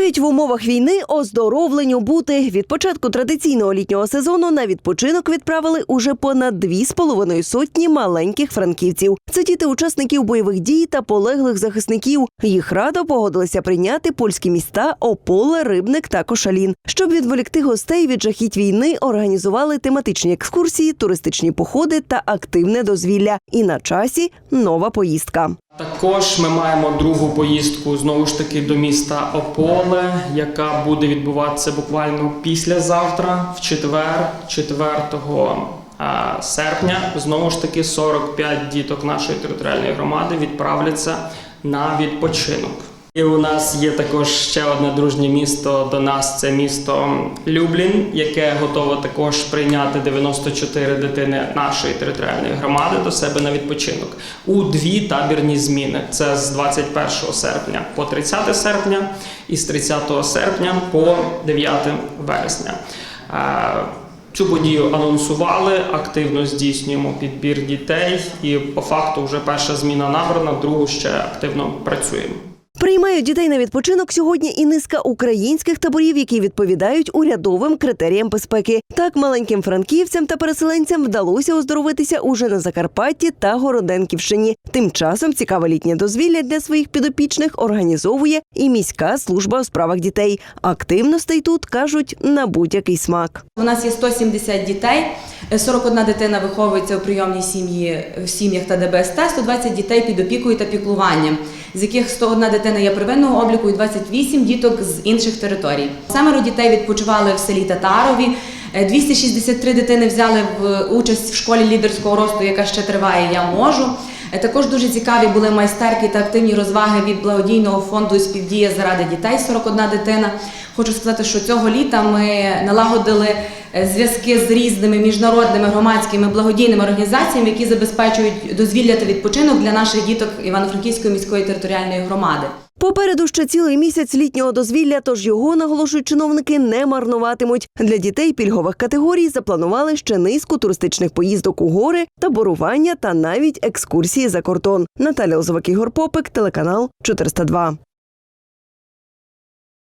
Навіть в умовах війни оздоровленню бути від початку традиційного літнього сезону на відпочинок відправили уже понад дві з половиною сотні маленьких франківців. Це діти учасників бойових дій та полеглих захисників. Їх радо погодилися прийняти польські міста Ополе, Рибник та Кошалін. Щоб відволікти гостей від жахіть війни, організували тематичні екскурсії, туристичні походи та активне дозвілля. І на часі нова поїздка. Також ми маємо другу поїздку знову ж таки до міста Ополе, яка буде відбуватися буквально післязавтра, в четвер, 4 серпня. Знову ж таки, 45 діток нашої територіальної громади відправляться на відпочинок. І у нас є також ще одне дружнє місто до нас. Це місто Люблін, яке готове також прийняти 94 дитини нашої територіальної громади до себе на відпочинок у дві табірні зміни. Це з 21 серпня по 30 серпня і з 30 серпня по 9 вересня. Е, Цю подію анонсували, активно здійснюємо підбір дітей, і по факту вже перша зміна набрана, другу ще активно працюємо. Приймають дітей на відпочинок сьогодні і низка українських таборів, які відповідають урядовим критеріям безпеки. Так маленьким франківцям та переселенцям вдалося оздоровитися уже на Закарпатті та Городенківщині. Тим часом цікаве літнє дозвілля для своїх підопічних організовує і міська служба у справах дітей. Активностей тут кажуть на будь-який смак. У нас є 170 дітей, е, 41 дитина виховується у прийомній сім'ї в сім'ях та ДБСТ, 120 дітей під опікою та піклуванням, з яких 101 дитина є первинного обліку і 28 діток з інших територій. Семеро дітей відпочивали в селі Татарові. е, 263 дитини взяли в участь в школі лідерського росту, яка ще триває. Я можу. Е, Також дуже цікаві були майстерки та активні розваги від благодійного фонду співдія заради дітей 41 дитина. Хочу сказати, що цього літа ми налагодили е, зв'язки з різними міжнародними громадськими благодійними організаціями, які забезпечують дозвілля та відпочинок для наших діток Івано-Франківської міської територіальної громади. Попереду ще цілий місяць літнього дозвілля, тож його наголошують чиновники не марнуватимуть. Для дітей пільгових категорій запланували ще низку туристичних поїздок у гори, таборування та навіть екскурсії за кордон. Наталя Лозовик, Ігор Попик, телеканал 402.